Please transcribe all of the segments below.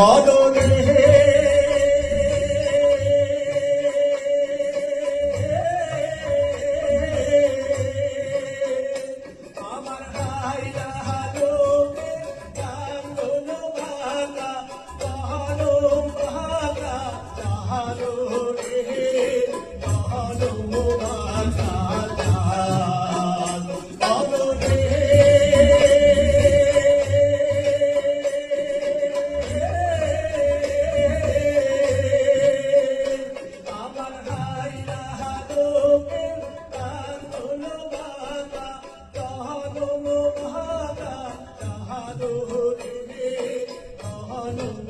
God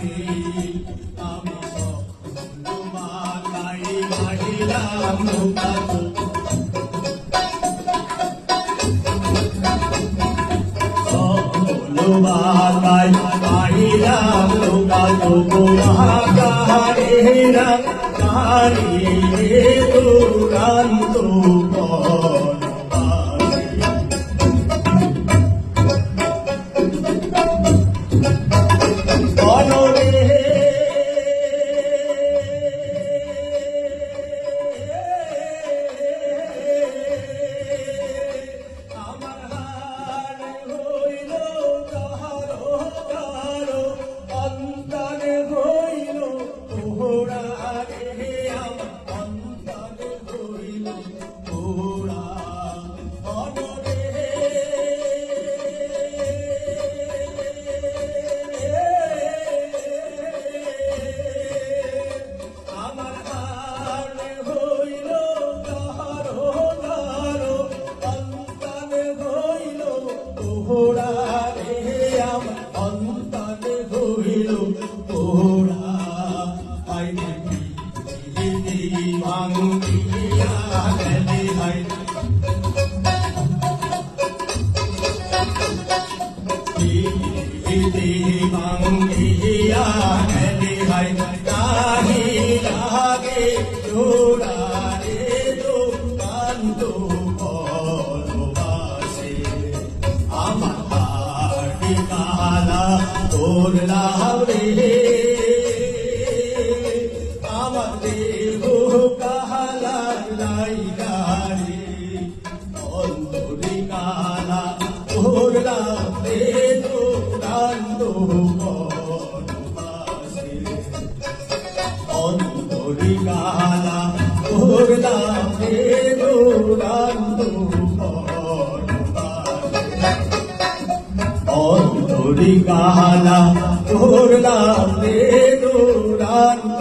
আমি তোমার মাহিলাম বাবাই পাইলাম লোকা যোগো মহাকারেরা কারি রে দুরান্ত বনরে তোরা আইনে দিদি ভাঙ্গিয়া গেলে হাই দিদি হাই নাহি লাগে জোড়া রে দোকান্ত তোর লাভ রে আমার দেহ কালা গাড়ি অন্তরি কালা তোর লাভ রে দোকান্ত কালা তোর লাভে দৌড়ান্ত কালা তোর লাভে দৌড়ান্ত